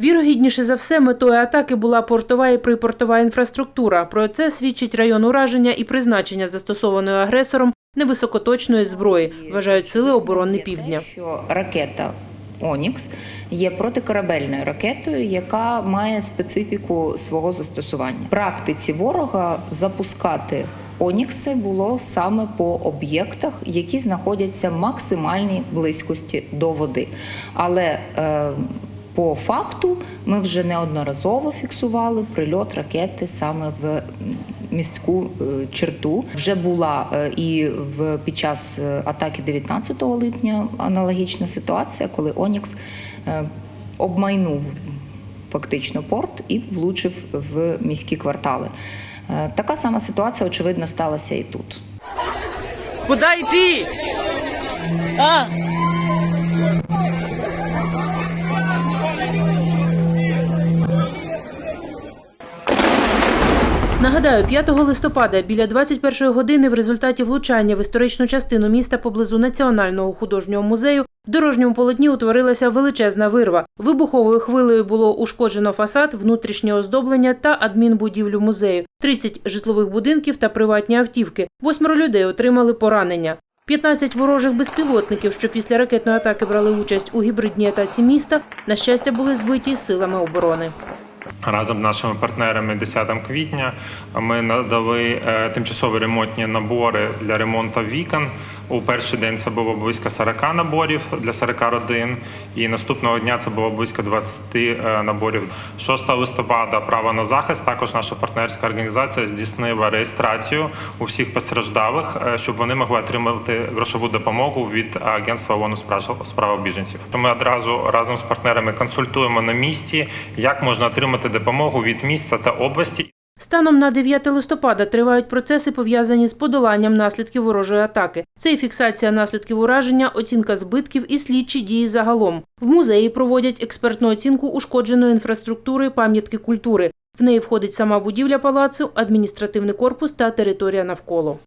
Вірогідніше за все, метою атаки була портова і припортова інфраструктура. Про це свідчить район ураження і призначення застосованої агресором невисокоточної зброї, вважають сили оборони Півдня. Що ракета Онікс є протикорабельною ракетою, яка має специфіку свого застосування. В практиці ворога запускати Онікси було саме по об'єктах, які знаходяться в максимальній близькості до води. Але е, по факту ми вже неодноразово фіксували прильот ракети саме в міську е, черту. Вже була е, і в під час е, атаки 19 липня аналогічна ситуація, коли Онікс обмайнув фактично порт і влучив в міські квартали. Така сама ситуація, очевидно, сталася і тут. Куда йти? А? Нагадаю, 5 листопада біля 21 години в результаті влучання в історичну частину міста поблизу Національного художнього музею в дорожньому полотні утворилася величезна вирва. Вибуховою хвилею було ушкоджено фасад, внутрішнє оздоблення та адмінбудівлю музею, 30 житлових будинків та приватні автівки. Восьмеро людей отримали поранення. 15 ворожих безпілотників, що після ракетної атаки брали участь у гібридній атаці міста, на щастя, були збиті силами оборони. Разом з нашими партнерами 10 квітня ми надали е, тимчасові ремонтні набори для ремонту вікон. У перший день це було близько 40 наборів для 40 родин, і наступного дня це було близько 20 е, наборів. 6 листопада право на захист. Також наша партнерська організація здійснила реєстрацію у всіх постраждалих, е, щоб вони могли отримати грошову допомогу від агентства ООН у справ- справах біженців. Ми одразу разом з партнерами консультуємо на місці, як можна отримати допомогу від міста та області. Станом на 9 листопада тривають процеси, пов'язані з подоланням наслідків ворожої атаки. Це і фіксація наслідків ураження, оцінка збитків і слідчі дії загалом. В музеї проводять експертну оцінку ушкодженої інфраструктури пам'ятки культури. В неї входить сама будівля палацу, адміністративний корпус та територія навколо.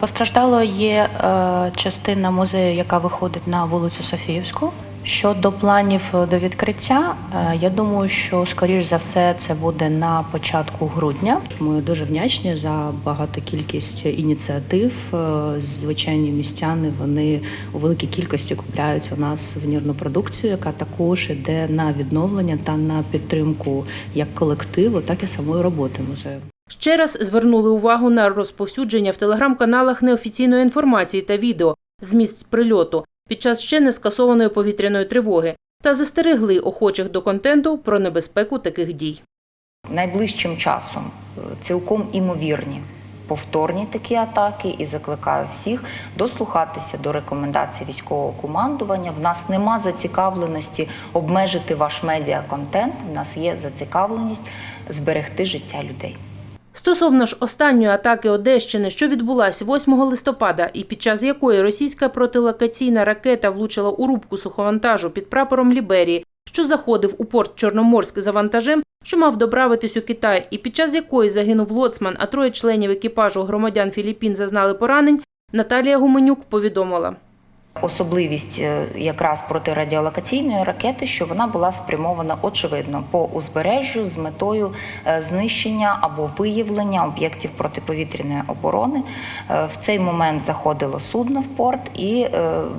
Постраждало є е, частина музею, яка виходить на вулицю Софіївську. Щодо планів е, до відкриття, е, я думаю, що скоріш за все це буде на початку грудня. Ми дуже вдячні за багату кількість ініціатив. Е, Звичайні містяни вони у великій кількості купляють у нас сувенірну продукцію, яка також іде на відновлення та на підтримку як колективу, так і самої роботи музею. Ще раз звернули увагу на розповсюдження в телеграм-каналах неофіційної інформації та відео з місць прильоту під час ще не скасованої повітряної тривоги та застерегли охочих до контенту про небезпеку таких дій. Найближчим часом е, цілком імовірні повторні такі атаки і закликаю всіх дослухатися до рекомендацій військового командування. В нас нема зацікавленості обмежити ваш медіаконтент. В нас є зацікавленість зберегти життя людей. Стосовно ж останньої атаки Одещини, що відбулася 8 листопада, і під час якої російська протилокаційна ракета влучила у рубку суховантажу під прапором Ліберії, що заходив у порт Чорноморськ за вантажем, що мав доправитись у Китай, і під час якої загинув лоцман, а троє членів екіпажу громадян Філіппін зазнали поранень, Наталія Гуменюк повідомила. Особливість е, якраз протирадіолокаційної ракети, що вона була спрямована очевидно по узбережжю з метою е, знищення або виявлення об'єктів протиповітряної оборони. Е, В цей момент заходило судно в порт, і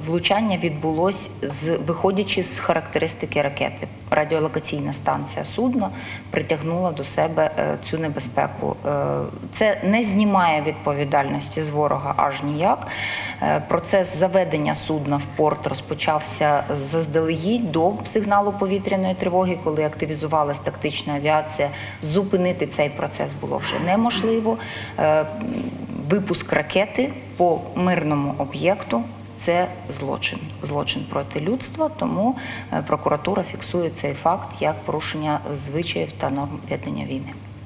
влучання відбулось з виходячи з характеристики ракети. Радіолокаційна станція судна притягнула до себе цю небезпеку. Це не знімає відповідальності з ворога аж ніяк. Е, Процес заведення судна в порт розпочався заздалегідь до сигналу повітряної тривоги, коли активізувалась тактична авіація. Зупинити цей процес було вже неможливо. Е, Випуск ракети по мирному об'єкту. Це злочин, злочин проти людства. Тому е, прокуратура фіксує цей факт як порушення звичаїв та норм ведення війни.